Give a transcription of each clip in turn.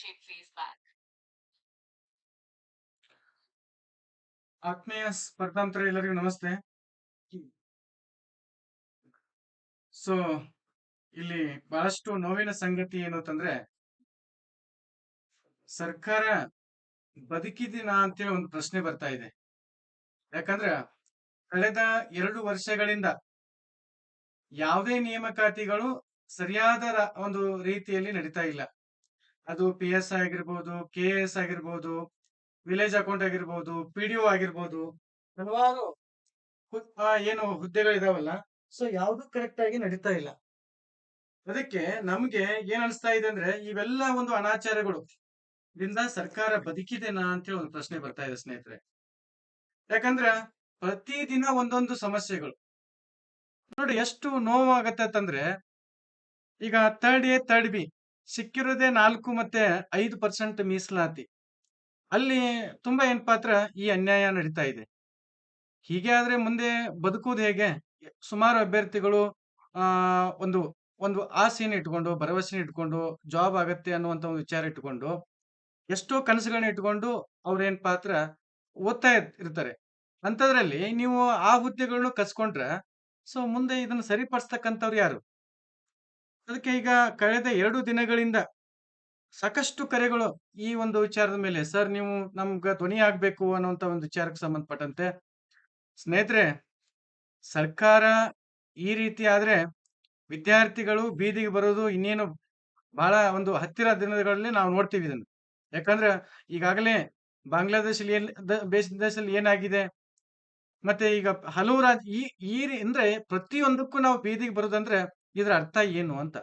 feedback. ಆತ್ಮೀಯ ಸ್ಪರ್ಧಾಂತರ ಎಲ್ಲರಿಗೂ ನಮಸ್ತೆ. ಸೊ ಇಲ್ಲಿ ಬಹಳಷ್ಟು ನೋವಿನ ಸಂಗತಿ ಏನು ಅಂತಂದ್ರೆ, ಸರ್ಕಾರ ಬದುಕಿದಿನ ಅಂತೇಳಿ ಒಂದು ಪ್ರಶ್ನೆ ಬರ್ತಾ ಇದೆ. ಯಾಕಂದ್ರ, ಕಳೆದ ಎರಡು ವರ್ಷಗಳಿಂದ ಯಾವುದೇ ನೇಮಕಾತಿಗಳು ಸರಿಯಾದ ಒಂದು ರೀತಿಯಲ್ಲಿ ನಡೀತಾ ಇಲ್ಲ. ಅದು ಪಿ ಎಸ್ ಆಗಿರ್ಬೋದು ಕೆ ಎಸ್ ಆಗಿರ್ಬೋದು ವಿಲೇಜ್ ಅಕೌಂಟ್ ಆಗಿರ್ಬೋದು ಪಿ ಡಿ ಒ ಆಗಿರ್ಬೋದು, ಹಲವಾರು ಏನು ಹುದ್ದೆಗಳು ಏನು ಹುದ್ದೆಗಳಿದಾವಲ್ಲ ಸೊ ಯಾವುದು ಕರೆಕ್ಟ್ ಆಗಿ ನಡೀತಾ ಇಲ್ಲ. ಅದಕ್ಕೆ ನಮ್ಗೆ ಏನ್ ಅನಿಸ್ತಾ ಇದೆ ಅಂದ್ರೆ, ಇವೆಲ್ಲ ಒಂದು ಅನಾಚಾರಗಳು. ಇದರಿಂದ ಸರ್ಕಾರ ಬದುಕಿದೆನಾ ಅಂತೇಳಿ ಒಂದು ಪ್ರಶ್ನೆ ಬರ್ತಾ ಇದೆ ಸ್ನೇಹಿತರೆ. ಯಾಕಂದ್ರ ಪ್ರತಿದಿನ ಒಂದೊಂದು ಸಮಸ್ಯೆಗಳು. ನೋಡಿ, ಎಷ್ಟು ನೋವಾಗತ್ತೆ ಅಂತಂದ್ರೆ, ಈಗ ಥರ್ಡ್ ಎ ತರ್ಡ್ ಬಿ ಸಿಕ್ಕಿರೋದೇ ನಾಲ್ಕು ಮತ್ತೆ ಐದು ಪರ್ಸೆಂಟ್ ಮೀಸಲಾತಿ. ಅಲ್ಲಿ ತುಂಬಾ ಏನ್ ಪಾತ್ರ ಈ ಅನ್ಯಾಯ ನಡೀತಾ ಇದೆ. ಹೀಗೆ ಆದ್ರೆ ಮುಂದೆ ಬದುಕುವುದು ಹೇಗೆ? ಸುಮಾರು ಅಭ್ಯರ್ಥಿಗಳು ಒಂದು ಒಂದು ಆಸೆಯನ್ನು ಇಟ್ಕೊಂಡು, ಭರವಸೆನ ಇಟ್ಕೊಂಡು, ಜಾಬ್ ಆಗತ್ತೆ ಅನ್ನುವಂತ ಒಂದು ವಿಚಾರ ಇಟ್ಕೊಂಡು, ಎಷ್ಟೋ ಕನಸುಗಳನ್ನ ಇಟ್ಕೊಂಡು ಅವ್ರೇನ್ ಪಾತ್ರ ಓದ್ತಾ ಇರ್- ಇರ್ತಾರೆ. ಅಂತದ್ರಲ್ಲಿ ನೀವು ಆ ಹುದ್ದೆಗಳನ್ನು ಕಸ್ಕೊಂಡ್ರೆ, ಸೊ ಮುಂದೆ ಇದನ್ನ ಸರಿಪಡಿಸ್ತಕ್ಕಂಥವ್ರು ಯಾರು? ಅದಕ್ಕೆ ಈಗ ಕಳೆದ ಎರಡು ದಿನಗಳಿಂದ ಸಾಕಷ್ಟು ಕರೆಗಳು ಈ ಒಂದು ವಿಚಾರದ ಮೇಲೆ, ಸರ್, ನೀವು ನಮ್ಗೆ ಧ್ವನಿ ಆಗ್ಬೇಕು ಅನ್ನುವಂತ ಒಂದು ವಿಚಾರಕ್ಕೆ ಸಂಬಂಧಪಟ್ಟಂತೆ, ಸ್ನೇಹಿತರೆ, ಸರ್ಕಾರ ಈ ರೀತಿ ಆದ್ರೆ ವಿದ್ಯಾರ್ಥಿಗಳು ಬೀದಿಗೆ ಬರೋದು ಇನ್ನೇನು ಬಹಳ ಒಂದು ಹತ್ತಿರ ದಿನಗಳಲ್ಲಿ ನಾವು ನೋಡ್ತೀವಿ ಇದನ್ನು. ಯಾಕಂದ್ರೆ ಈಗಾಗಲೇ ಬಾಂಗ್ಲಾದೇಶಲ್ಲಿ ಏನ್ ದೇಶದಲ್ಲಿ ಏನಾಗಿದೆ? ಮತ್ತೆ ಈಗ ಹಲವು ರಾಜ್, ಈ ಈ ಅಂದ್ರೆ ಪ್ರತಿಯೊಂದಕ್ಕೂ ನಾವು ಬೀದಿಗೆ ಬರೋದಂದ್ರೆ ಇದ್ರ ಅರ್ಥ ಏನು ಅಂತ.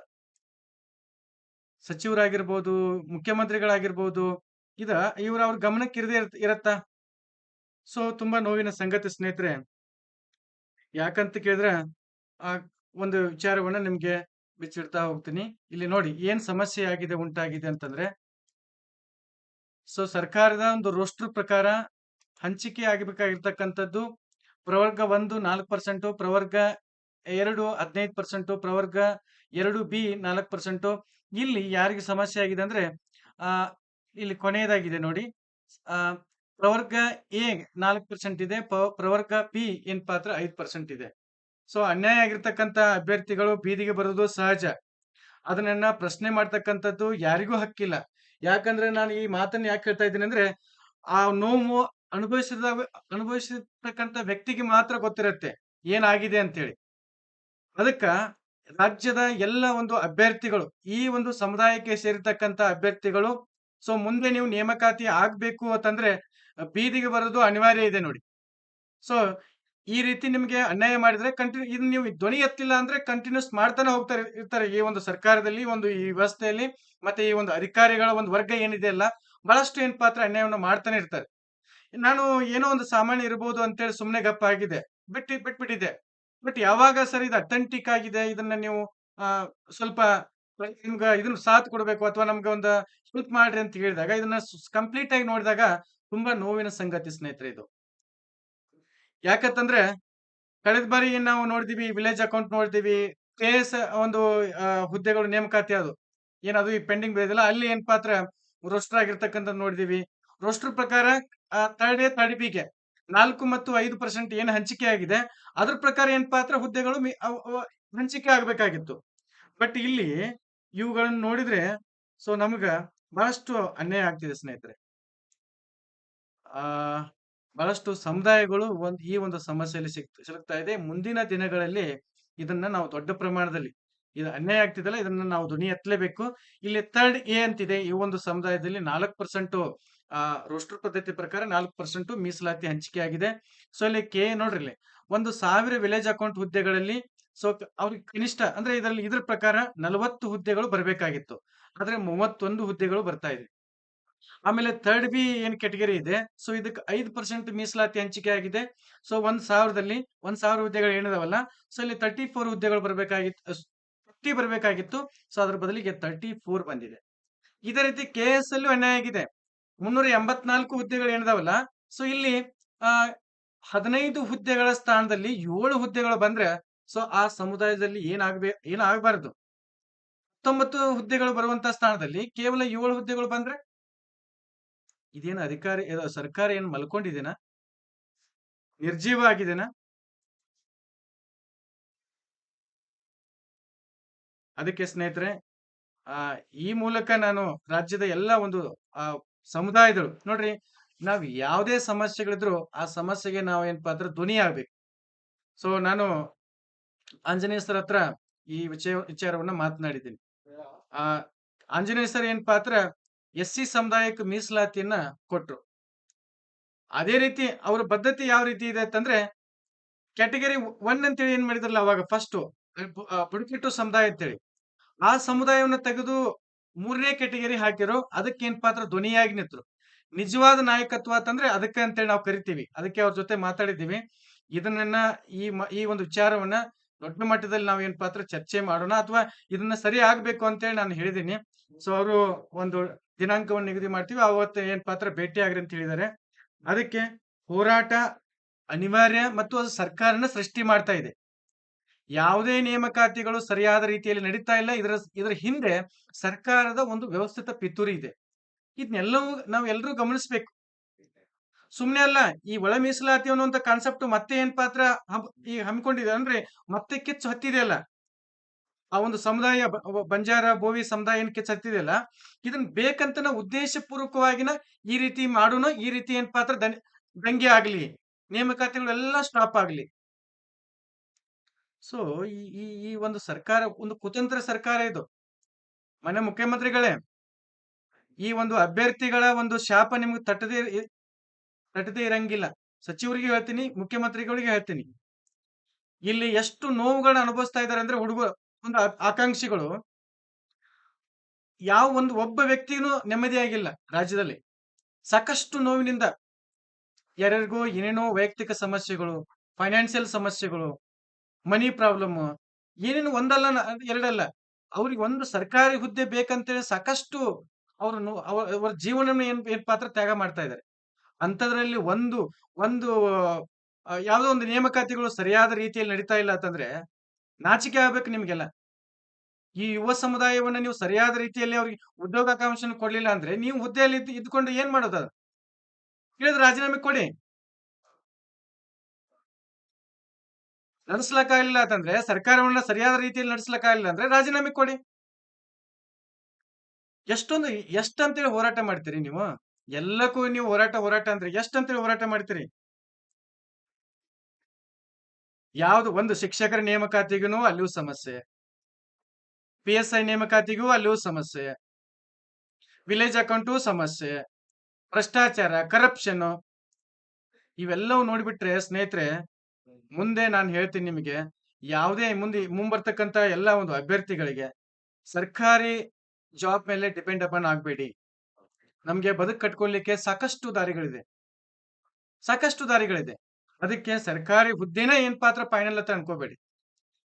ಸಚಿವರಾಗಿರ್ಬೋದು, ಮುಖ್ಯಮಂತ್ರಿಗಳಾಗಿರ್ಬೋದು ಇದ ಇವ್ರ ಅವ್ರ ಗಮನಕ್ಕೆ ಇರದೇ ಇರತ್ತ? ಸೊ ತುಂಬಾ ನೋವಿನ ಸಂಗತಿ ಸ್ನೇಹಿತರೆ. ಯಾಕಂತ ಕೇಳಿದ್ರೆ, ಆ ಒಂದು ವಿಚಾರವನ್ನ ನಿಮ್ಗೆ ಬಿಚ್ಚಿಡ್ತಾ ಹೋಗ್ತೀನಿ. ಇಲ್ಲಿ ನೋಡಿ, ಏನ್ ಸಮಸ್ಯೆ ಆಗಿದೆ, ಉಂಟಾಗಿದೆ ಅಂತಂದ್ರೆ, ಸೊ, ಸರ್ಕಾರದ ಒಂದು ರೋಸ್ಟರ್ ಪ್ರಕಾರ ಹಂಚಿಕೆ ಆಗಬೇಕಾಗಿರ್ತಕ್ಕಂಥದ್ದು ಪ್ರವರ್ಗ ಒಂದು ನಾಲ್ಕು ಪರ್ಸೆಂಟು, ಪ್ರವರ್ಗ ಎರಡು ಹದಿನೈದು ಪರ್ಸೆಂಟು ಪ್ರವರ್ಗ ಎರಡು, ಬಿ ನಾಲ್ಕು ಪರ್ಸೆಂಟು ಇಲ್ಲಿ ಯಾರಿಗೆ ಸಮಸ್ಯೆ ಆಗಿದೆ ಅಂದ್ರೆ ಇಲ್ಲಿ ಕೊನೆಯದಾಗಿದೆ ನೋಡಿ. ಪ್ರವರ್ಗ ಎ ನಾಲ್ಕು ಪರ್ಸೆಂಟ್ ಇದೆ ಪ್ರವರ್ಗ ಬಿ ಏನ್ ಪಾತ್ರ ಐದು ಪರ್ಸೆಂಟ್ ಇದೆ. ಸೊ ಅನ್ಯಾಯ ಆಗಿರ್ತಕ್ಕಂಥ ಅಭ್ಯರ್ಥಿಗಳು ಬೀದಿಗೆ ಬರೋದು ಸಹಜ. ಅದನ್ನ ಪ್ರಶ್ನೆ ಮಾಡ್ತಕ್ಕಂಥದ್ದು ಯಾರಿಗೂ ಹಕ್ಕಿಲ್ಲ. ಯಾಕಂದ್ರೆ ನಾನು ಈ ಮಾತನ್ನ ಯಾಕೆ ಹೇಳ್ತಾ ಇದ್ದೀನಿ ಅಂದ್ರೆ, ಆ ನೋವು ಅನುಭವಿಸಿದ ಅನುಭವಿಸಿರ್ತಕ್ಕಂಥ ವ್ಯಕ್ತಿಗೆ ಮಾತ್ರ ಗೊತ್ತಿರುತ್ತೆ. ಏನಾಗಿದೆ ಅಂತೇಳಿ. ಅದಕ್ಕ ರಾಜ್ಯದ ಎಲ್ಲ ಒಂದು ಅಭ್ಯರ್ಥಿಗಳು, ಈ ಒಂದು ಸಮುದಾಯಕ್ಕೆ ಸೇರಿರ್ತಕ್ಕಂಥ ಅಭ್ಯರ್ಥಿಗಳು, ಸೊ ಮುಂದೆ ನೀವು ನೇಮಕಾತಿ ಆಗ್ಬೇಕು ಅಂತಂದ್ರೆ ಬೀದಿಗೆ ಬರೋದು ಅನಿವಾರ್ಯ ಇದೆ ನೋಡಿ. ಸೊ ಈ ರೀತಿ ನಿಮಗೆ ಅನ್ಯಾಯ ಮಾಡಿದ್ರೆ ಕಂಟಿನ್ಯೂ ಇದು ನೀವು ಧ್ವನಿ ಎತ್ತಿಲ್ಲ ಅಂದ್ರೆ ಕಂಟಿನ್ಯೂಸ್ ಮಾಡ್ತಾನೆ ಹೋಗ್ತಾರೆ ಇರ್ತಾರೆ ಈ ಒಂದು ಸರ್ಕಾರದಲ್ಲಿ, ಒಂದು ಈ ವ್ಯವಸ್ಥೆಯಲ್ಲಿ, ಮತ್ತೆ ಈ ಒಂದು ಅಧಿಕಾರಿಗಳ ಒಂದು ವರ್ಗ ಏನಿದೆ ಅಲ್ಲ ಬಹಳಷ್ಟು ಏನ್ ಪಾತ್ರ ಅನ್ಯಾಯವನ್ನು ಮಾಡ್ತಾನೆ ಇರ್ತಾರೆ. ನಾನು ಏನೋ ಒಂದು ಸಾಮಾನ್ಯ ಇರಬಹುದು ಅಂತೇಳಿ ಸುಮ್ಮನೆ ಗಪ್ಪ ಆಗಿದೆ ಬಿಟ್ಟು ಬಿಟ್ಬಿಟ್ಟಿದೆ ಬಟ್ ಯಾವಾಗ ಸರ್ ಇದು ಅಥೆಂಟಿಕ್ ಆಗಿದೆ, ಇದನ್ನ ನೀವು ಸ್ವಲ್ಪ ನಿಮ್ಗೆ ಇದನ್ನ ಸಾಥ್ ಕೊಡಬೇಕು ಅಥವಾ ನಮ್ಗೆ ಒಂದು ಹೆಲ್ಪ್ ಮಾಡ್ರಿ ಅಂತ ಹೇಳಿದಾಗ ಇದನ್ನ ಕಂಪ್ಲೀಟ್ ಆಗಿ ನೋಡಿದಾಗ ತುಂಬಾ ನೋವಿನ ಸಂಗತಿ ಸ್ನೇಹಿತರೆ ಇದು. ಯಾಕಂತಂದ್ರೆ ಕಳೆದ ಬಾರಿ ನಾವು ನೋಡಿದೀವಿ ವಿಲೇಜ್ ಅಕೌಂಟ್ ನೋಡಿದೀವಿ ಪ್ಲೇಸ್ ಒಂದು ಹುದ್ದೆಗಳು ನೇಮಕಾತಿ ಅದು. ಏನದು ಈ ಪೆಂಡಿಂಗ್ ಬೆಳೆದಿಲ್ಲ ಅಲ್ಲಿ ಏನ್ ಪಾತ್ರ ರೋಸ್ಟರ್ ಆಗಿರ್ತಕ್ಕಂಥ ನೋಡಿದೀವಿ. ರೋಸ್ಟರ್ ಪ್ರಕಾರ ಥರ್ಡ್ ಎ ಥರ್ಡ್ ಬಿಗೆ ನಾಲ್ಕು ಮತ್ತು ಐದು ಪರ್ಸೆಂಟ್ ಏನು ಹಂಚಿಕೆ ಆಗಿದೆ, ಅದ್ರ ಪ್ರಕಾರ ಏನ್ ಪಾತ್ರ ಹುದ್ದೆಗಳು ಹಂಚಿಕೆ ಆಗ್ಬೇಕಾಗಿತ್ತು. ಬಟ್ ಇಲ್ಲಿ ಇವುಗಳನ್ನ ನೋಡಿದ್ರೆ ಸೊ ನಮ್ಗ ಬಹಳಷ್ಟು ಅನ್ಯಾಯ ಆಗ್ತಿದೆ ಸ್ನೇಹಿತರೆ. ಆ, ಬಹಳಷ್ಟು ಸಮುದಾಯಗಳು ಒಂದ್, ಈ ಒಂದು ಸಮಸ್ಯೆಯಲ್ಲಿ ಸಿಕ್ ಸಿಲುಕ್ತಾ ಇದೆ. ಮುಂದಿನ ದಿನಗಳಲ್ಲಿ ಇದನ್ನ ನಾವು ದೊಡ್ಡ ಪ್ರಮಾಣದಲ್ಲಿ, ಇದು ಅನ್ಯಾಯ ಆಗ್ತಿದೆಲ್ಲ ಇದನ್ನ ನಾವು ಧ್ವನಿ ಎತ್ತಲೇಬೇಕು. ಇಲ್ಲಿ ಥರ್ಡ್ ಎ ಅಂತಿದೆ. ಈ ಒಂದು ಸಮುದಾಯದಲ್ಲಿ ನಾಲ್ಕು ಪರ್ಸೆಂಟ್ ರೋಸ್ಟರ್ ಪದ್ಧತಿ ಪ್ರಕಾರ ನಾಲ್ಕು ಪರ್ಸೆಂಟ್ ಮೀಸಲಾತಿ ಹಂಚಿಕೆ ಆಗಿದೆ. ಸೊ ಇಲ್ಲಿ ಕೆ ನೋಡ್ರಿ ಇಲ್ಲಿ, ಒಂದು ಸಾವಿರ ವಿಲೇಜ್ ಅಕೌಂಟ್ ಹುದ್ದೆಗಳಲ್ಲಿ ಸೊ ಅವ್ರಿಗೆ ಕನಿಷ್ಠ, ಅಂದ್ರೆ ಇದರಲ್ಲಿ, ಇದ್ರ ಪ್ರಕಾರ ನಲವತ್ತು ಹುದ್ದೆಗಳು ಬರಬೇಕಾಗಿತ್ತು. ಆದ್ರೆ ಮೂವತ್ತೊಂದು ಹುದ್ದೆಗಳು ಬರ್ತಾ ಇದೆ. ಆಮೇಲೆ ಥರ್ಡ್ ಬಿ ಏನ್ ಕೆಟಗರಿ ಇದೆ? ಸೊ ಇದಕ್ಕೆ ಐದ್ ಪರ್ಸೆಂಟ್ ಮೀಸಲಾತಿ ಹಂಚಿಕೆ ಆಗಿದೆ. ಸೊ ಒಂದ್ ಸಾವಿರದಲ್ಲಿ, ಒಂದ್ ಸಾವಿರ ಹುದ್ದೆಗಳು ಏನಿದಾವಲ್ಲ ಸೊ ಇಲ್ಲಿ ತರ್ಟಿ ಫೋರ್ ಹುದ್ದೆಗಳು ಬರಬೇಕಾಗಿತ್ತು ಫಿಫ್ಟಿ ಬರಬೇಕಾಗಿತ್ತು. ಸೊ ಅದ್ರ ಬದಲಿಗೆ ತರ್ಟಿ ಫೋರ್ ಬಂದಿದೆ. ಇದೇ ರೀತಿ ಕೆ ಎಸ್ ಅಲ್ಲೂ ಅನ್ಯಾಯ ಆಗಿದೆ. ಮುನ್ನೂರ ಎಂಬತ್ನಾಲ್ಕು ಹುದ್ದೆಗಳು ಏನಿದಾವಲ್ಲ ಸೊ ಇಲ್ಲಿ, ಆ, ಹದಿನೈದು ಹುದ್ದೆಗಳ ಸ್ಥಾನದಲ್ಲಿ ಏಳು ಹುದ್ದೆಗಳು ಬಂದ್ರೆ ಸೊ ಆ ಸಮುದಾಯದಲ್ಲಿ ಏನಾಗಬೇ, ಏನಾಗಬಾರದು. ಹತ್ತೊಂಬತ್ತು ಹುದ್ದೆಗಳು ಬರುವಂತ ಸ್ಥಾನದಲ್ಲಿ ಕೇವಲ ಏಳು ಹುದ್ದೆಗಳು ಬಂದ್ರೆ, ಇದೇನು ಅಧಿಕಾರಿ ಸರ್ಕಾರ ಏನ್ ಮಲ್ಕೊಂಡಿದೆನ? ನಿರ್ಜೀವ ಆಗಿದೆನಾ? ಅದಕ್ಕೆ ಸ್ನೇಹಿತರೆ, ಆ, ಈ ಮೂಲಕ ನಾನು ರಾಜ್ಯದ ಎಲ್ಲ ಒಂದು ಆ ಸಮುದಾಯಗಳು ನೋಡ್ರಿ, ನಾವ್ ಯಾವುದೇ ಸಮಸ್ಯೆಗಳಿದ್ರು ಆ ಸಮಸ್ಯೆಗೆ ನಾವು ಏನಪ್ಪಾ ಅಂದ್ರೆ ಧ್ವನಿ ಆಗ್ಬೇಕು. ಸೊ ನಾನು ಆಂಜನೇಯ ಸರ್ ಹತ್ರ ಈ ವಿಷಯ ವಿಚಾರವನ್ನ ಮಾತನಾಡಿದ್ದೀನಿ. ಆ, ಆಂಜನೇಯ ಸರ್ ಏನಪ್ಪಾ ಅಂದ್ರೆ ಎಸ್ ಸಿ ಸಮುದಾಯಕ್ಕೆ ಮೀಸಲಾತಿಯನ್ನ ಕೊಟ್ರು. ಅದೇ ರೀತಿ ಅವ್ರ ಬದ್ಧತೆ ಯಾವ ರೀತಿ ಇದೆ ಅಂತಂದ್ರೆ ಕ್ಯಾಟಗರಿ ಒನ್ ಅಂತೇಳಿ ಏನ್ ಮಾಡಿದ್ರಲ್ಲ ಅವಾಗ ಫಸ್ಟ್ ಬುಡಕಟ್ಟು ಸಮುದಾಯ ಅಂತೇಳಿ. ಆ ಸಮುದಾಯವನ್ನ ತೆಗೆದು ಮೂರನೇ ಕೆಟಗರಿ ಹಾಕಿರೋ ಅದಕ್ಕೆ ಏನ್ ಪಾತ್ರ ಧ್ವನಿಯಾಗಿ ನಿಂತರು. ನಿಜವಾದ ನಾಯಕತ್ವ ಅಂತಂದ್ರೆ ಅದಕ್ಕೆ ಅಂತೇಳಿ ನಾವು ಕರಿತೀವಿ. ಅದಕ್ಕೆ ಅವ್ರ ಜೊತೆ ಮಾತಾಡಿದ್ದೀವಿ. ಇದನ್ನ ಈ ಈ ಒಂದು ವಿಚಾರವನ್ನ ದೊಡ್ಡ ಮಟ್ಟದಲ್ಲಿ ನಾವು ಏನ್ ಪಾತ್ರ ಚರ್ಚೆ ಮಾಡೋಣ ಅಥವಾ ಇದನ್ನ ಸರಿ ಆಗ್ಬೇಕು ಅಂತೇಳಿ ನಾನು ಹೇಳಿದ್ದೀನಿ. ಸೊ ಅವರು ಒಂದು ದಿನಾಂಕವನ್ನು ನಿಗದಿ ಮಾಡ್ತೀವಿ. ಅವತ್ತು ಏನ್ ಪಾತ್ರ ಭೇಟಿ ಆಗ್ರಿ ಅಂತ ಹೇಳಿದ್ದಾರೆ. ಅದಕ್ಕೆ ಹೋರಾಟ ಅನಿವಾರ್ಯ ಮತ್ತು ಅದು ಸರ್ಕಾರನ ಸೃಷ್ಟಿ ಮಾಡ್ತಾ ಇದೆ. ಯಾವುದೇ ನೇಮಕಾತಿಗಳು ಸರಿಯಾದ ರೀತಿಯಲ್ಲಿ ನಡೀತಾ ಇಲ್ಲ. ಇದರ ಇದರ ಹಿಂದೆ ಸರ್ಕಾರದ ಒಂದು ವ್ಯವಸ್ಥಿತ ಪಿತೂರಿ ಇದೆ. ಇದನ್ನೆಲ್ಲವೂ ನಾವು ಎಲ್ಲರೂ ಗಮನಿಸ್ಬೇಕು. ಸುಮ್ನೆ ಅಲ್ಲ, ಈ ಒಳ ಮೀಸಲಾತಿ ಅನ್ನುವಂತ ಕಾನ್ಸೆಪ್ಟ್ ಮತ್ತೆ ಏನ್ ಪಾತ್ರ ಈ ಹಮ್ಮಿಕೊಂಡಿದೆ ಅಂದ್ರೆ ಮತ್ತೆ ಕಿಚ್ಚು ಹತ್ತಿದೆಯಲ್ಲ ಆ ಒಂದು ಸಮುದಾಯ ಬಂಜಾರ, ಬೋವಿ ಸಮುದಾಯ ಏನ್ ಕಿಚ್ಚು ಹತ್ತಿದೆಯಲ್ಲ ಇದನ್ನ ಬೇಕಂತ ನಾವು ಉದ್ದೇಶ ಪೂರ್ವಕವಾಗಿನ ಈ ರೀತಿ ಮಾಡೋಣ, ಈ ರೀತಿ ಏನ್ ಪಾತ್ರ ದಂಗೆ ಆಗ್ಲಿ. ನೇಮಕಾತಿಗಳೆಲ್ಲ ಸ್ಟಾಪ್ ಆಗ್ಲಿ. ಸೊ, ಈ ಈ ಒಂದು ಸರ್ಕಾರ, ಒಂದು ಕುತಂತ್ರ ಸರ್ಕಾರ ಇದು. ಮನೆ ಮುಖ್ಯಮಂತ್ರಿಗಳೇ, ಈ ಒಂದು ಅಭ್ಯರ್ಥಿಗಳ ಒಂದು ಶಾಪ ನಿಮ್ಗೆ ತಟ್ಟದೇ ತಟ್ಟದೇ ಇರಂಗಿಲ್ಲ. ಸಚಿವರಿಗೆ ಹೇಳ್ತೀನಿ, ಮುಖ್ಯಮಂತ್ರಿಗಳಿಗೆ ಹೇಳ್ತೀನಿ. ಇಲ್ಲಿ ಎಷ್ಟು ನೋವುಗಳನ್ನ ಅನುಭವಿಸ್ತಾ ಇದ್ದಾರೆ ಅಂದ್ರೆ ಹುಡುಗ, ಒಂದು ಆಕಾಂಕ್ಷಿಗಳು, ಯಾವ ಒಂದು ಒಬ್ಬ ವ್ಯಕ್ತಿನೂ ನೆಮ್ಮದಿಯಾಗಿಲ್ಲ ರಾಜ್ಯದಲ್ಲಿ. ಸಾಕಷ್ಟು ನೋವಿನಿಂದ. ಯಾರ್ಯಾರಿಗೂ ಏನೇನೋ ವೈಯಕ್ತಿಕ ಸಮಸ್ಯೆಗಳು ಫೈನಾನ್ಷಿಯಲ್ ಸಮಸ್ಯೆಗಳು ಮನಿ ಪ್ರಾಬ್ಲಮ್, ಏನೇನು ಒಂದಲ್ಲ ಎರಡಲ್ಲ. ಅವ್ರಿಗೆ ಒಂದು ಸರ್ಕಾರಿ ಹುದ್ದೆ ಬೇಕಂತೇಳಿ ಸಾಕಷ್ಟು ಅವ್ರನ್ನು ಅವ್ರ ಅವರ ಜೀವನ ಏನ್ ಏನ್ ಪಾತ್ರ ತ್ಯಾಗ ಮಾಡ್ತಾ ಇದ್ದಾರೆ ಅಂಥದ್ರಲ್ಲಿ ಒಂದು ಒಂದು ಯಾವುದೋ ಒಂದು ನೇಮಕಾತಿಗಳು ಸರಿಯಾದ ರೀತಿಯಲ್ಲಿ ನಡೀತಾ ಇಲ್ಲ ಅಂತಂದ್ರೆ ನಾಚಿಕೆ ಆಗ್ಬೇಕು ನಿಮ್ಗೆಲ್ಲ. ಈ ಯುವ ಸಮುದಾಯವನ್ನ ನೀವು ಸರಿಯಾದ ರೀತಿಯಲ್ಲಿ ಅವ್ರಿಗೆ ಉದ್ಯೋಗಾಕಾಂಕ್ಷನ ಕೊಡ್ಲಿಲ್ಲ ಅಂದ್ರೆ ನೀವು ಹುದ್ದೆಯಲ್ಲಿ ಇದ್ಕೊಂಡು ಏನ್ ಮಾಡೋದು ಅದು? ಹೇಳಿದ್ರೆ ರಾಜೀನಾಮೆ ಕೊಡಿ. ನಡೆಸ್ಲಕ್ಕಾಗಿಲ್ಲ ಅಂತಂದ್ರೆ, ಸರ್ಕಾರವನ್ನ ಸರಿಯಾದ ರೀತಿಯಲ್ಲಿ ನಡೆಸ್ಲಕ್ಕಾಗಲಿಲ್ಲ ಅಂದ್ರೆ ರಾಜೀನಾಮೆ ಕೊಡಿ. ಎಷ್ಟೊಂದು, ಎಷ್ಟಂತೇಳಿ ಹೋರಾಟ ಮಾಡ್ತೀರಿ ನೀವು? ಎಲ್ಲಕ್ಕೂ ನೀವು ಹೋರಾಟ ಹೋರಾಟ ಅಂದ್ರೆ ಎಷ್ಟಂತೇಳಿ ಹೋರಾಟ ಮಾಡ್ತೀರಿ? ಯಾವ್ದು, ಒಂದು ಶಿಕ್ಷಕರ ನೇಮಕಾತಿಗೂ ಅಲ್ಲಿಯೂ ಸಮಸ್ಯೆ. ಪಿ ಎಸ್ ಐ ನೇಮಕಾತಿಗೂ ಅಲ್ಲಿಯೂ ಸಮಸ್ಯೆ. ವಿಲೇಜ್ ಅಕೌಂಟು ಸಮಸ್ಯೆ. ಭ್ರಷ್ಟಾಚಾರ, ಕರಪ್ಷನ್. ಇವೆಲ್ಲವೂ ನೋಡಿಬಿಟ್ರೆ ಸ್ನೇಹಿತರೆ ಮುಂದೆ ನಾನು ಹೇಳ್ತೀನಿ ನಿಮಗೆ, ಯಾವುದೇ ಮುಂದೆ ಮುಂಬರ್ತಕ್ಕಂತ ಎಲ್ಲ ಒಂದು ಅಭ್ಯರ್ಥಿಗಳಿಗೆ ಸರ್ಕಾರಿ ಜಾಬ್ ಮೇಲೆ ಡಿಪೆಂಡ್ ಅಪಾನ್ ಆಗಬೇಡಿ. ನಮ್ಗೆ ಬದುಕು ಕಟ್ಕೊಳ್ಳಿಕ್ಕೆ ಸಾಕಷ್ಟು ದಾರಿಗಳಿದೆ. ಸಾಕಷ್ಟು ದಾರಿಗಳಿದೆ. ಅದಕ್ಕೆ ಸರ್ಕಾರಿ ಹುದ್ದೆನೇ ಏನ್ ಪಾತ್ರ ಫೈನಲ್ ಅಂತ ಅನ್ಕೋಬೇಡಿ.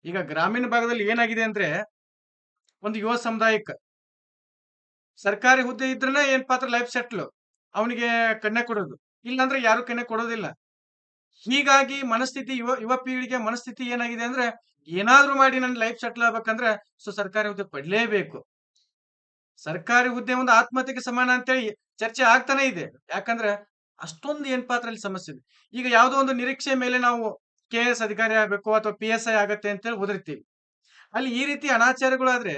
ಈಗ ಗ್ರಾಮೀಣ ಭಾಗದಲ್ಲಿ ಏನಾಗಿದೆ ಅಂದ್ರೆ, ಒಂದು ಯುವ ಸಮುದಾಯಕ್ಕೆ ಸರ್ಕಾರಿ ಹುದ್ದೆ ಇದ್ರನೇ ಏನ್ ಪಾತ್ರ ಲೈಫ್ ಸೆಟ್ಲು ಅವನಿಗೆ ಕಣ್ಣೆ ಕೊಡೋದು. ಇಲ್ಲಾಂದ್ರೆ ಯಾರು ಕಣ್ಣೆ ಕೊಡೋದಿಲ್ಲ. ಹೀಗಾಗಿ ಮನಸ್ಥಿತಿ ಯುವ ಯುವ ಪೀಳಿಗೆ ಮನಸ್ಥಿತಿ ಏನಾಗಿದೆ ಅಂದ್ರೆ, ಏನಾದ್ರೂ ಮಾಡಿ ನನ್ನ ಲೈಫ್ ಸೆಟ್ಲ್ ಆಗ್ಬೇಕಂದ್ರೆ, ಸೊ ಸರ್ಕಾರಿ ಹುದ್ದೆ ಪಡ್ಲೇಬೇಕು. ಸರ್ಕಾರಿ ಹುದ್ದೆ ಒಂದು ಆತ್ಮಹತ್ಯೆಗೆ ಸಮಾನ ಅಂತೇಳಿ ಚರ್ಚೆ ಆಗ್ತಾನೆ ಇದೆ. ಯಾಕಂದ್ರೆ, ಅಷ್ಟೊಂದು ಏನ್ ಪಾತ್ರ ಅಲ್ಲಿ ಸಮಸ್ಯೆ ಇದೆ. ಈಗ ಯಾವುದೋ ಒಂದು ನಿರೀಕ್ಷೆ ಮೇಲೆ ನಾವು ಕೆ ಎಸ್ ಅಧಿಕಾರಿ ಆಗ್ಬೇಕು ಅಥವಾ ಪಿ ಎಸ್ ಐ ಆಗತ್ತೆ ಅಂತೇಳಿ ಓದಿರ್ತೀವಿ. ಅಲ್ಲಿ ಈ ರೀತಿ ಅನಾಚಾರಗಳಾದ್ರೆ,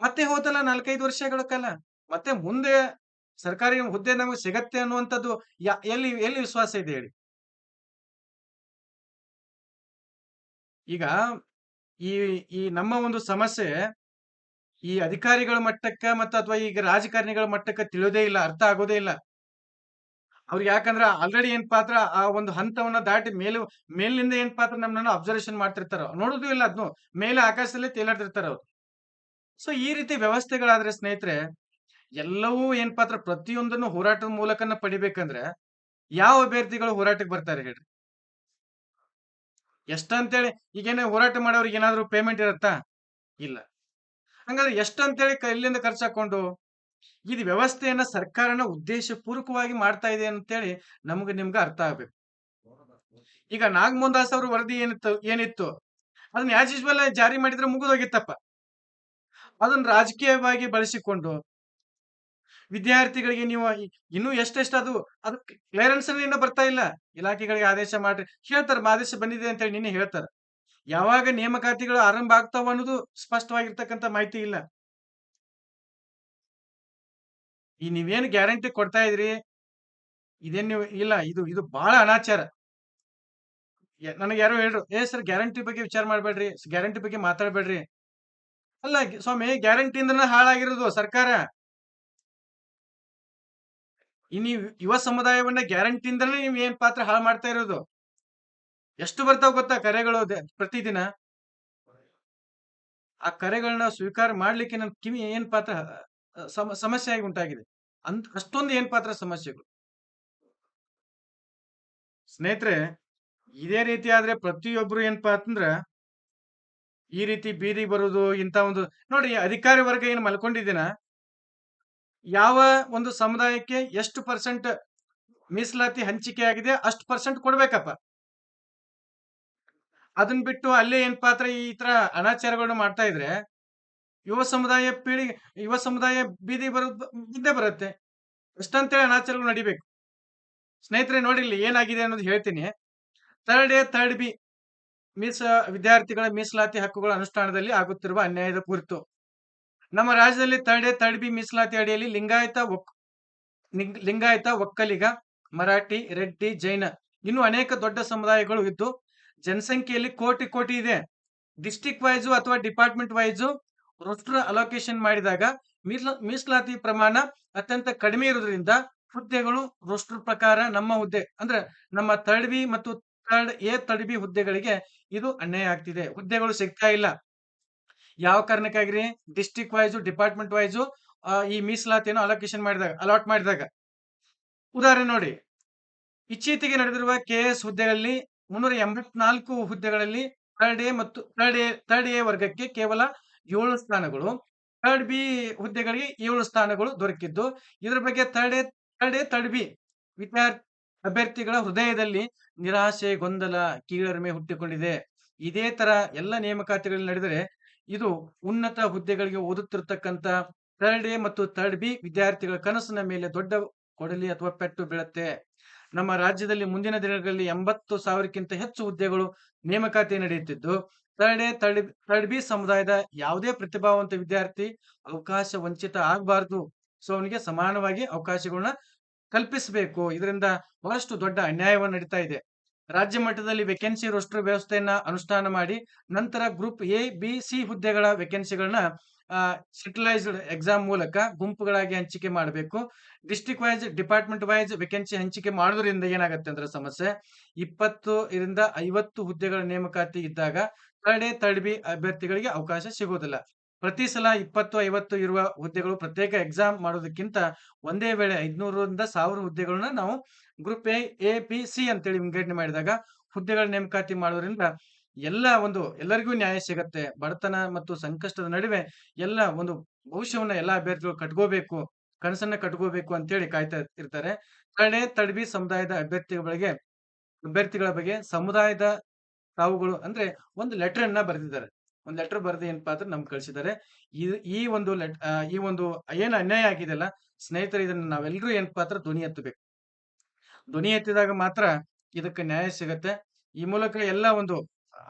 ಮತ್ತೆ ಹೋದಲ್ಲ ನಾಲ್ಕೈದು ವರ್ಷಗಳ ಕಾಲ. ಮತ್ತೆ ಮುಂದೆ ಸರ್ಕಾರಿ ಹುದ್ದೆ ನಮಗೆ ಸಿಗತ್ತೆ ಅನ್ನುವಂಥದ್ದು ಎಲ್ಲಿ ಎಲ್ಲಿ ವಿಶ್ವಾಸ ಇದೆ ಹೇಳಿ. ಈಗ ಈ ಈ ನಮ್ಮ ಒಂದು ಸಮಸ್ಯೆ ಈ ಅಧಿಕಾರಿಗಳ ಮಟ್ಟಕ್ಕ ಮತ್ತು ಅಥವಾ ಈಗ ರಾಜಕಾರಣಿಗಳ ಮಟ್ಟಕ್ಕ ತಿಳಿಯೋದೇ ಇಲ್ಲ, ಅರ್ಥ ಆಗೋದೇ ಇಲ್ಲ. ಅವ್ರಿಗೆ ಯಾಕಂದ್ರೆ ಆಲ್ರೆಡಿ ಏನ್ ಪಾತ್ರ ಆ ಒಂದು ಹಂತವನ್ನ ದಾಟಿ ಮೇಲು ಮೇಲಿನಿಂದ ಏನ್ ಪಾತ್ರ ನಮ್ಮನ್ನ ಅಬ್ಸರ್ವೇಷನ್ ಮಾಡ್ತಿರ್ತಾರ ನೋಡುದು ಇಲ್ಲ ಅದನ್ನು ಮೇಲೆ ಆಕಾಶದಲ್ಲಿ ತೇಲಾಡ್ತಿರ್ತಾರ ಅವ್ರು. ಸೊ ಈ ರೀತಿ ವ್ಯವಸ್ಥೆಗಳಾದ್ರೆ ಸ್ನೇಹಿತರೆ, ಎಲ್ಲವೂ ಏನ್ ಪಾತ್ರ ಪ್ರತಿಯೊಂದನ್ನು ಹೋರಾಟದ ಮೂಲಕನ ಪಡಿಬೇಕಂದ್ರೆ, ಯಾವ ಅಭ್ಯರ್ಥಿಗಳು ಹೋರಾಟಕ್ಕೆ ಬರ್ತಾರೆ ಹೇಳ್ರಿ. ಎಷ್ಟಂತೇಳಿ ಈಗೇನೆ ಹೋರಾಟ ಮಾಡೋರಿಗೆ ಏನಾದರೂ ಪೇಮೆಂಟ್ ಇರುತ್ತಾ? ಇಲ್ಲ. ಹಂಗಾದ್ರೆ ಎಷ್ಟಂತೇಳಿ ಇಲ್ಲಿಂದ ಖರ್ಚು ಹಾಕೊಂಡು ಇದು ವ್ಯವಸ್ಥೆಯನ್ನ ಸರ್ಕಾರನ ಉದ್ದೇಶ ಪೂರ್ವಕವಾಗಿ ಮಾಡ್ತಾ ಇದೆ ಅಂತೇಳಿ ನಮ್ಗೆ ನಿಮ್ಗೆ ಅರ್ಥ ಆಗ್ಬೇಕು. ಈಗ ನಾಗಮೋಹನ್ ಅವರು ವರದಿ ಏನಿತ್ತು ಏನಿತ್ತು? ಅದನ್ನ ಯೂಸ್ವಲ್ ಜಾರಿ ಮಾಡಿದ್ರೆ ಮುಗಿದೋಗಿತ್ತಪ್ಪ ಅದನ್ನ ರಾಜಕೀಯವಾಗಿ ಬಳಸಿಕೊಂಡು ವಿದ್ಯಾರ್ಥಿಗಳಿಗೆ ನೀವು ಇನ್ನೂ ಎಷ್ಟೆಷ್ಟು ಅದು ಕ್ಲಿಯರೆನ್ಸ್ ಇನ್ನೂ ಬರ್ತಾ ಇಲ್ಲ. ಇಲಾಖೆಗಳಿಗೆ ಆದೇಶ ಮಾಡ್ರಿ. ಹೇಳ್ತಾರೆ ಆದೇಶ ಬಂದಿದೆ ಅಂತ ಹೇಳಿ ನಿನ್ನೆ ಹೇಳ್ತಾರೆ. ಯಾವಾಗ ನೇಮಕಾತಿಗಳು ಆರಂಭ ಆಗ್ತಾವ ಅನ್ನೋದು ಸ್ಪಷ್ಟವಾಗಿರ್ತಕ್ಕಂಥ ಮಾಹಿತಿ ಇಲ್ಲ. ಈ ನೀವೇನು ಗ್ಯಾರಂಟಿ ಕೊಡ್ತಾ ಇದ್ರಿ? ಇದೇನ್ ನೀವು, ಇಲ್ಲ, ಇದು ಇದು ಬಹಳ ಅನಾಚಾರ. ನನಗೆ ಯಾರು ಹೇಳ್ರು, ಏ ಸರ್, ಗ್ಯಾರಂಟಿ ಬಗ್ಗೆ ವಿಚಾರ ಮಾಡ್ಬೇಡ್ರಿ, ಗ್ಯಾರಂಟಿ ಬಗ್ಗೆ ಮಾತಾಡ್ಬೇಡ್ರಿ. ಅಲ್ಲ ಸ್ವಾಮಿ ಸ್ವಾಮಿ, ಗ್ಯಾರಂಟಿಯಿಂದನೇ ಹಾಳಾಗಿರೋದು ಸರ್ಕಾರ. ನೀವು ಯುವ ಸಮುದಾಯವನ್ನ ಗ್ಯಾರಂಟಿಯಿಂದನೇ ನೀವು ಏನ್ ಪಾತ್ರ ಹಾಳು ಮಾಡ್ತಾ ಇರೋದು? ಎಷ್ಟು ಬರ್ತಾವ ಗೊತ್ತಾ ಕರೆಗಳು ಪ್ರತಿದಿನ? ಆ ಕರೆಗಳನ್ನ ಸ್ವೀಕಾರ ಮಾಡ್ಲಿಕ್ಕೆ ನನ್ನ ಕಿವಿ ಏನ್ ಪಾತ್ರ ಸಮಸ್ಯೆ ಆಗಿ ಉಂಟಾಗಿದೆ. ಅಂತ ಅಷ್ಟೊಂದು ಏನ್ ಪಾತ್ರ ಸಮಸ್ಯೆಗಳು? ಸ್ನೇಹಿತರೆ, ಇದೇ ರೀತಿ ಆದ್ರೆ ಪ್ರತಿಯೊಬ್ರು ಏನಪ್ಪಾ ಅಂತಂದ್ರ ಈ ರೀತಿ ಬೀದಿಗೆ ಬರುದು ಇಂತ ಒಂದು ನೋಡಿ ಅಧಿಕಾರಿ ವರ್ಗ ಏನು ಮಲ್ಕೊಂಡಿದ್ದೀನ? ಯಾವ ಒಂದು ಸಮುದಾಯಕ್ಕೆ ಎಷ್ಟು ಪರ್ಸೆಂಟ್ ಮೀಸಲಾತಿ ಹಂಚಿಕೆ ಆಗಿದೆ, ಅಷ್ಟು ಪರ್ಸೆಂಟ್ ಕೊಡ್ಬೇಕಪ್ಪ. ಅದನ್ನ ಬಿಟ್ಟು ಅಲ್ಲೇ ಏನ್ ಪಾತ್ರ ಈ ತರ ಅನಾಚಾರಗಳನ್ನ ಮಾಡ್ತಾ ಇದ್ರೆ, ಯುವ ಸಮುದಾಯ ಪೀಳಿಗೆ ಯುವ ಸಮುದಾಯ ಬೀದಿ ಬರ ಇದ್ದೇ ಬರುತ್ತೆ. ಎಷ್ಟಂತೇಳಿ ಅನಾಚಾರಗಳು ನಡಿಬೇಕು. ಸ್ನೇಹಿತರೆ ನೋಡಿ ಇಲ್ಲಿ ಏನಾಗಿದೆ ಅನ್ನೋದು ಹೇಳ್ತೀನಿ. ಥರ್ಡ್ ಎ ಥರ್ಡ್ ಬಿ ಮೀಸ, ವಿದ್ಯಾರ್ಥಿಗಳ ಮೀಸಲಾತಿ ಹಕ್ಕುಗಳ ಅನುಷ್ಠಾನದಲ್ಲಿ ಆಗುತ್ತಿರುವ ಅನ್ಯಾಯದ ಕುರಿತು. ನಮ್ಮ ರಾಜ್ಯದಲ್ಲಿ ತಡೆ ಎ ಥರ್ಡ್ ಬಿ ಮೀಸಲಾತಿ ಅಡಿಯಲ್ಲಿ ಲಿಂಗಾಯತ ಒಕ್ ಲಿಂಗಾಯತ ಒಕ್ಕಲಿಗ, ಮರಾಠಿ, ರೆಡ್ಡಿ, ಜೈನ ಇನ್ನು ಅನೇಕ ದೊಡ್ಡ ಸಮುದಾಯಗಳು ಇದ್ದು ಜನಸಂಖ್ಯೆಯಲ್ಲಿ ಕೋಟಿ ಕೋಟಿ ಇದೆ. ಡಿಸ್ಟಿಕ್ ವೈಸು ಅಥವಾ ಡಿಪಾರ್ಟ್ಮೆಂಟ್ ವೈಸು ರೋಸ್ಟರ್ ಅಲೋಕೇಶನ್ ಮಾಡಿದಾಗ ಮೀಸಲ- ಮೀಸಲಾತಿ ಪ್ರಮಾಣ ಅತ್ಯಂತ ಕಡಿಮೆ ಇರುವುದರಿಂದ ಹುದ್ದೆಗಳು ರೋಸ್ಟರ್ ಪ್ರಕಾರ ನಮ್ಮ ಹುದ್ದೆ, ಅಂದ್ರೆ ನಮ್ಮ ತಡ್ಬಿ ಮತ್ತು ತರ್ಡ್ ಎ ತಡ್ಬಿ ಹುದ್ದೆಗಳಿಗೆ ಇದು ಅನ್ಯಾಯ ಆಗ್ತಿದೆ. ಹುದ್ದೆಗಳು ಸಿಗ್ತಾ ಇಲ್ಲ. ಯಾವ ಕಾರಣಕ್ಕಾಗ್ರಿ ಡಿಸ್ಟಿಕ್ ವೈಸು ಡಿಪಾರ್ಟ್ಮೆಂಟ್ ವೈಸು ಈ ಮೀಸಲಾತಿಯನ್ನು ಅಲೋಕೇಶನ್ ಮಾಡಿದಾಗ ಅಲಾಟ್ ಮಾಡಿದಾಗ. ಉದಾಹರಣೆ ನೋಡಿ. ಇತ್ತೀಚೆಗೆ ನಡೆದಿರುವ ಕೆ ಎಸ್ ಹುದ್ದೆಗಳಲ್ಲಿ ಮುನ್ನೂರ ಎಂಬತ್ನಾಲ್ಕು ಹುದ್ದೆಗಳಲ್ಲಿ ಥರ್ಡ್ ಎ ಮತ್ತು ಥರ್ಡ್ ಎ ಥರ್ಡ್ ಎ ವರ್ಗಕ್ಕೆ ಕೇವಲ ಏಳು ಸ್ಥಾನಗಳು ಥರ್ಡ್ ಬಿ ಹುದ್ದೆಗಳಿಗೆ ಏಳು ಸ್ಥಾನಗಳು ದೊರಕಿದ್ದು. ಇದರ ಬಗ್ಗೆ third A third A third B ವಿದ್ಯಾರ್ಥಿ ಅಭ್ಯರ್ಥಿಗಳ ಹೃದಯದಲ್ಲಿ ನಿರಾಶೆ, ಗೊಂದಲ, ಕೀಳರಿಮೆ ಹುಟ್ಟಿಕೊಂಡಿದೆ. ಇದೇ ತರ ಎಲ್ಲ ನೇಮಕಾತಿಗಳಲ್ಲಿ ನಡೆದರೆ ಇದು ಉನ್ನತ ಹುದ್ದೆಗಳಿಗೆ ಓದುತ್ತಿರತಕ್ಕಂತ ಥರ್ಡ್ ಎ ಮತ್ತು ಥರ್ಡ್ ಬಿ ವಿದ್ಯಾರ್ಥಿಗಳ ಕನಸಿನ ಮೇಲೆ ದೊಡ್ಡ ಕೊಡಲಿ ಅಥವಾ ಪೆಟ್ಟು ಬೀಳುತ್ತೆ. ನಮ್ಮ ರಾಜ್ಯದಲ್ಲಿ ಮುಂದಿನ ದಿನಗಳಲ್ಲಿ ಎಂಬತ್ತು ಸಾವಿರಕ್ಕಿಂತ ಹೆಚ್ಚು ಹುದ್ದೆಗಳು ನೇಮಕಾತಿ ನಡೆಯುತ್ತಿದ್ದು third A third third B ಸಮುದಾಯದ ಯಾವುದೇ ಪ್ರತಿಭಾವಂತ ವಿದ್ಯಾರ್ಥಿ ಅವಕಾಶ ವಂಚಿತ ಆಗಬಾರದು. ಸೊ ಅವನಿಗೆ ಸಮಾನವಾಗಿ ಅವಕಾಶಗಳನ್ನ ಕಲ್ಪಿಸಬೇಕು. ಇದರಿಂದ ಬಹಳಷ್ಟು ದೊಡ್ಡ ಅನ್ಯಾಯವನ್ನು ನಡೀತಾ ಇದೆ. ರಾಜ್ಯ ಮಟ್ಟದಲ್ಲಿ ವೇಕೆನ್ಸಿ ರೋಸ್ಟರ್ ವ್ಯವಸ್ಥೆಯನ್ನ ಅನುಷ್ಠಾನ ಮಾಡಿ ನಂತರ ಗ್ರೂಪ್ ಎ ಬಿ ಸಿ ಹುದ್ದೆಗಳ ವೇಕೆನ್ಸಿಗಳನ್ನ ಸೆಟಲೈಸ್ಡ್ ಎಕ್ಸಾಮ್ ಮೂಲಕ ಗುಂಪುಗಳಾಗಿ ಹಂಚಿಕೆ ಮಾಡಬೇಕು. District wise department wise vacancy ಹಂಚಿಕೆ ಮಾಡೋದ್ರಿಂದ ಏನಾಗುತ್ತೆ ಅಂದ್ರೆ ಸಮಸ್ಯೆ. ಇಪ್ಪತ್ತು ಇದರಿಂದ ಐವತ್ತು ಹುದ್ದೆಗಳ ನೇಮಕಾತಿ ಇದ್ದಾಗ ಥರ್ಡ್ ಎ ಥರ್ಡ್ ಬಿ ಅಭ್ಯರ್ಥಿಗಳಿಗೆ ಅವಕಾಶ ಸಿಗುವುದಿಲ್ಲ ಪ್ರತಿ ಸಲ ಇಪ್ಪತ್ತು, ಐವತ್ತು ಇರುವ ಹುದ್ದೆಗಳು ಪ್ರತ್ಯೇಕ ಎಕ್ಸಾಮ್ ಮಾಡೋದಕ್ಕಿಂತ ಒಂದೇ ವೇಳೆ ಐದ್ನೂರರಿಂದ ಸಾವಿರ ಹುದ್ದೆಗಳನ್ನ ನಾವು group A A B C ಅಂತೇಳಿ ವಿಂಗಡಣೆ ಮಾಡಿದಾಗ ಹುದ್ದೆಗಳ ನೇಮಕಾತಿ ಮಾಡೋದ್ರಿಂದ ಎಲ್ಲ ಒಂದು ಎಲ್ಲರಿಗೂ ನ್ಯಾಯ ಸಿಗತ್ತೆ. ಬಡತನ ಮತ್ತು ಸಂಕಷ್ಟದ ನಡುವೆ ಎಲ್ಲ ಒಂದು ಭವಿಷ್ಯವನ್ನ ಎಲ್ಲಾ ಅಭ್ಯರ್ಥಿಗಳು ಕಟ್ಕೋಬೇಕು, ಕನಸನ್ನ ಕಟ್ಕೋಬೇಕು ಅಂತೇಳಿ ಕಾಯ್ತಾ ಇರ್ತಾರೆ. ತಡೆ ತಡಬಿ ಸಮುದಾಯದ ಅಭ್ಯರ್ಥಿಗಳಿಗೆ, ಅಭ್ಯರ್ಥಿಗಳ ಬಗ್ಗೆ ಸಮುದಾಯದ ತಾವುಗಳು ಅಂದ್ರೆ ಒಂದು ಲೆಟರ್ ಅನ್ನ ಬರೆದಿದ್ದಾರೆ. ಒಂದು ಲೆಟರ್ ಬರೆದು ಏನಪ್ಪಾ ಅಂದ್ರೆ ನಮ್ಗೆ ಕಳಿಸಿದ್ದಾರೆ. ಈ ಈ ಒಂದು ಲೆಟ್ ಈ ಒಂದು ಏನು ಅನ್ಯಾಯ ಆಗಿದೆಯಲ್ಲ ಸ್ನೇಹಿತರು, ಇದನ್ನ ನಾವೆಲ್ಲರೂ ಏನಪ್ಪಾ ಅಂದ್ರೆ ಧ್ವನಿ ಎತ್ತಬೇಕು. ಧ್ವನಿ ಎತ್ತಿದಾಗ ಮಾತ್ರ ಇದಕ್ಕೆ ನ್ಯಾಯ ಸಿಗತ್ತೆ. ಈ ಮೂಲಕ ಎಲ್ಲ ಒಂದು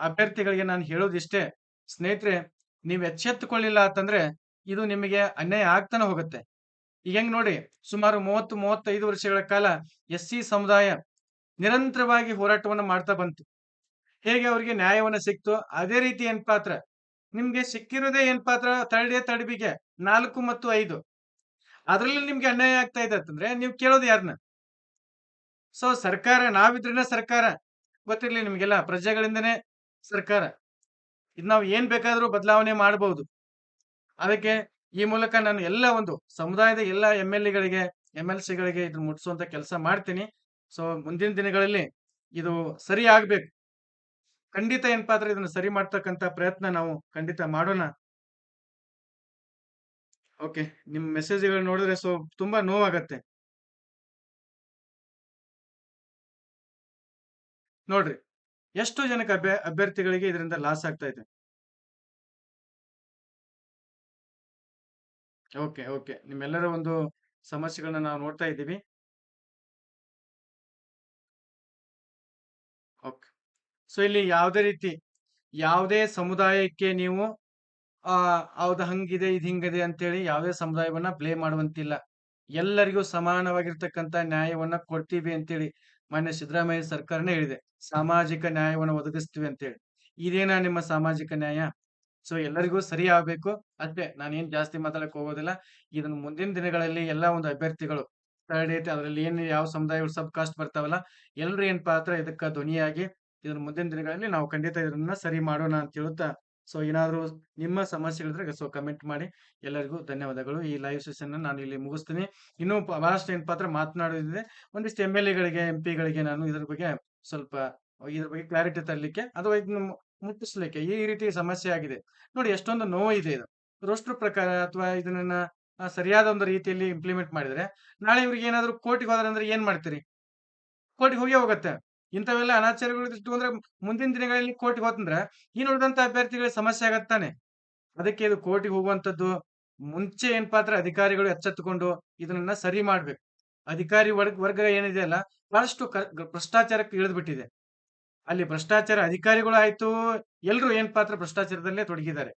ಅಭ್ಯರ್ಥಿಗಳಿಗೆ ನಾನು ಹೇಳೋದಿಷ್ಟೇ, ಸ್ನೇಹಿತರೆ, ನೀವು ಎಚ್ಚೆತ್ತುಕೊಳ್ಳಿಲ್ಲ ಅಂತಂದ್ರೆ ಇದು ನಿಮಗೆ ಅನ್ಯಾಯ ಆಗ್ತಾನೆ ಹೋಗುತ್ತೆ. ಈಗ ಹೆಂಗ್ ನೋಡಿ, ಸುಮಾರು ಮೂವತ್ತು, ಮೂವತ್ತೈದು ವರ್ಷಗಳ ಕಾಲ ಎಸ್ ಸಿ ಸಮುದಾಯ ನಿರಂತರವಾಗಿ ಹೋರಾಟವನ್ನು ಮಾಡ್ತಾ ಬಂತು. ಹೇಗೆ ಅವರಿಗೆ ನ್ಯಾಯವನ್ನು ಸಿಕ್ತು, ಅದೇ ರೀತಿ ಏನ್ ಪಾತ್ರ? ನಿಮ್ಗೆ ಸಿಕ್ಕಿರೋದೇ ಏನ್ ಪಾತ್ರ? ತರ್ಡ್ ಎ ತರ್ಡ್ ಬಿಗೆ ನಾಲ್ಕು ಮತ್ತು ಐದು. ಅದರಲ್ಲಿ ನಿಮ್ಗೆ ಅನ್ಯಾಯ ಆಗ್ತಾ ಇದೆ ಅಂತಂದ್ರೆ ನೀವು ಕೇಳೋದು ಯಾರನ್ನ ಸೊ, ಸರ್ಕಾರ, ನಾವಿದ್ರೇನೆ ಸರ್ಕಾರ? ಗೊತ್ತಿರ್ಲಿ, ನಿಮ್ಗೆಲ್ಲ ಪ್ರಜೆಗಳಿಂದನೇ ಸರ್ಕಾರ. ಇದು ನಾವು ಏನ್ ಬೇಕಾದ್ರೂ ಬದಲಾವಣೆ ಮಾಡಬಹುದು ಅದಕ್ಕೆ ಈ ಮೂಲಕ ನಾನು ಎಲ್ಲ ಒಂದು ಸಮುದಾಯದ ಎಲ್ಲ ಎಂ ಎಲ್ ಎಗಳಿಗೆ, ಎಂ ಎಲ್ ಸಿಗಳಿಗೆ ಇದನ್ನ ಮುಟ್ಟಿಸುವಂತ ಕೆಲಸ ಮಾಡ್ತೀನಿ. ಸೊ, ಮುಂದಿನ ದಿನಗಳಲ್ಲಿ ಇದು ಸರಿ ಆಗ್ಬೇಕು. ಖಂಡಿತ ಏನಪ್ಪಾ ಅಂದ್ರೆ ಇದನ್ನ ಸರಿ ಮಾಡ್ತಕ್ಕಂತ ಪ್ರಯತ್ನ ನಾವು ಖಂಡಿತ ಮಾಡೋಣ. ಓಕೆ ನಿಮ್ಮ ಮೆಸೇಜ್ಗಳು ನೋಡಿದ್ರೆ ಸೊ, ತುಂಬಾ ನೋವಾಗತ್ತೆ. ನೋಡ್ರಿ ಎಷ್ಟು ಜನಕ್ಕೆ ಅಭ್ಯ ಅಭ್ಯರ್ಥಿಗಳಿಗೆ ಇದರಿಂದ ಲಾಸ್ ಆಗ್ತಾ ಇದೆ ಓಕೆ, ಓಕೆ. ನಿಮ್ಮೆಲ್ಲರ ಒಂದು ಸಮಸ್ಯೆಗಳನ್ನ ನಾವು ನೋಡ್ತಾ ಇದ್ದೀವಿ. ಓಕೆ. ಸೊ, ಇಲ್ಲಿ ಯಾವುದೇ ರೀತಿ ಯಾವುದೇ ಸಮುದಾಯಕ್ಕೆ ನೀವು ಆ ಹೌದು ಹಂಗಿದೆ, ಇದು ಹಿಂಗಿದೆ ಅಂತೇಳಿ ಯಾವುದೇ ಸಮುದಾಯವನ್ನ ಪ್ಲೇ ಮಾಡುವಂತಿಲ್ಲ. ಎಲ್ಲರಿಗೂ ಸಮಾನವಾಗಿರ್ತಕ್ಕಂಥ ನ್ಯಾಯವನ್ನ ಕೊಡ್ತೀವಿ ಅಂತೇಳಿ ಮಾನ್ಯ ಸಿದ್ದರಾಮಯ್ಯ ಸರ್ಕಾರನೇ ಹೇಳಿದೆ. ಸಾಮಾಜಿಕ ನ್ಯಾಯವನ್ನು ಒದಗಿಸ್ತೀವಿ ಅಂತೇಳಿ. ಇದೇನಾ ನಿಮ್ಮ ಸಾಮಾಜಿಕ ನ್ಯಾಯ? ಸೊ, ಎಲ್ಲರಿಗೂ ಸರಿ ಆಗ್ಬೇಕು. ಅಷ್ಟೇ ನಾನೇನ್ ಜಾಸ್ತಿ ಮಾತಾಡಕ್ ಹೋಗೋದಿಲ್ಲ. ಇದನ್ನ ಮುಂದಿನ ದಿನಗಳಲ್ಲಿ ಎಲ್ಲಾ ಒಂದು ಅಭ್ಯರ್ಥಿಗಳು ಥರ್ಡ್ ಏಟ್ ಅದ್ರಲ್ಲಿ ಏನ್ ಯಾವ ಸಮುದಾಯಗಳು ಸಬ್ ಕಾಸ್ಟ್ ಬರ್ತಾವಲ್ಲ, ಎಲ್ಲರೂ ಏನ್ ಪಾತ್ರ ಇದಕ್ಕ ಧ್ವನಿಯಾಗಿ ಇದನ್ನ ಮುಂದಿನ ದಿನಗಳಲ್ಲಿ ನಾವು ಖಂಡಿತ ಇದನ್ನ ಸರಿ ಮಾಡೋಣ ಅಂತ ಹೇಳುತ್ತಾ, ಸೊ ಏನಾದರೂ ನಿಮ್ಮ ಸಮಸ್ಯೆಗಳಿದ್ರೆ ಸೊ ಕಮೆಂಟ್ ಮಾಡಿ. ಎಲ್ಲರಿಗೂ ಧನ್ಯವಾದಗಳು. ಈ ಲೈವ್ ಸೆಷನ್ ನಾನು ಇಲ್ಲಿ ಮುಗಿಸ್ತೀನಿ. ಇನ್ನೂ ಬಹಳಷ್ಟು ಪಾತ್ರ ಮಾತನಾಡೋದಿದೆ. ಒಂದಿಷ್ಟು ಎಂ ಎಲ್ ಎಗಳಿಗೆ ಎಂ ಪಿಗಳಿಗೆ ನಾನು ಇದ್ರ ಬಗ್ಗೆ ಸ್ವಲ್ಪ ಇದ್ರ ಬಗ್ಗೆ ಕ್ಲಾರಿಟಿ ತರಲಿಕ್ಕೆ ಅಥವಾ ಇದನ್ನು ಮುಟ್ಟಿಸ್ಲಿಕ್ಕೆ ಈ ರೀತಿ ಸಮಸ್ಯೆ ಆಗಿದೆ. ನೋಡಿ ಎಷ್ಟೊಂದು ನೋವಿದೆ ಇದು. ರೋಸ್ಟರ್ ಪ್ರಕಾರ ಅಥವಾ ಇದನ್ನ ಸರಿಯಾದ ಒಂದು ರೀತಿಯಲ್ಲಿ ಇಂಪ್ಲಿಮೆಂಟ್ ಮಾಡಿದ್ರೆ, ನಾಳೆ ಇವ್ರಿಗೆ ಏನಾದ್ರು ಹೋದ್ರೆ ಅಂದ್ರೆ ಏನ್ ಮಾಡ್ತೀರಿ? ಕೋರ್ಟ್‌ಗೆ ಹೋಗಿ ಹೋಗುತ್ತೆ. ಇಂಥವೆಲ್ಲ ಅನಾಚಾರಗಳು ಇಟ್ಕೊಂಡ್ರೆ ಮುಂದಿನ ದಿನಗಳಲ್ಲಿ ಕೋರ್ಟ್‌ಗೆ ಹೋತಂದ್ರೆ, ಈ ಉಳಿದಂತ ಅಭ್ಯರ್ಥಿಗಳಿಗೆ ಸಮಸ್ಯೆ ಆಗತ್ತಾನೆ ಅದಕ್ಕೆ ಇದು ಕೋರ್ಟ್‌ಗೆ ಹೋಗುವಂತದ್ದು ಮುಂಚೆ ಏನ್ ಪಾತ್ರ ಅಧಿಕಾರಿಗಳು ಎಚ್ಚೆತ್ತುಕೊಂಡು ಇದನ್ನ ಸರಿ ಮಾಡ್ಬೇಕು. ಅಧಿಕಾರಿ ವರ್ಗ ವರ್ಗ ಏನಿದೆಯಲ್ಲ ಬಹಳಷ್ಟು ಕ ಭ್ರಷ್ಟಾಚಾರಕ್ಕೆ ಇಳಿದ್ಬಿಟ್ಟಿದೆ. ಅಲ್ಲಿ ಭ್ರಷ್ಟಾಚಾರ ಅಧಿಕಾರಿಗಳು ಆಯ್ತು, ಎಲ್ರು ಏನ್ ಪಾತ್ರ ಭ್ರಷ್ಟಾಚಾರದಲ್ಲೇ ತೊಡಗಿದ್ದಾರೆ.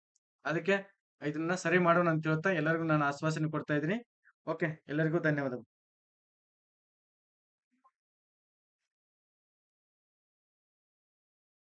ಅದಕ್ಕೆ ಇದನ್ನ ಸರಿ ಮಾಡೋಣ ಅಂತ ಹೇಳ್ತಾ ಎಲ್ಲರಿಗೂ ನಾನು ಆಶ್ವಾಸನೆ ಕೊಡ್ತಾ ಇದ್ದೀನಿ. ಓಕೆ. ಎಲ್ಲರಿಗೂ ಧನ್ಯವಾದಗಳು.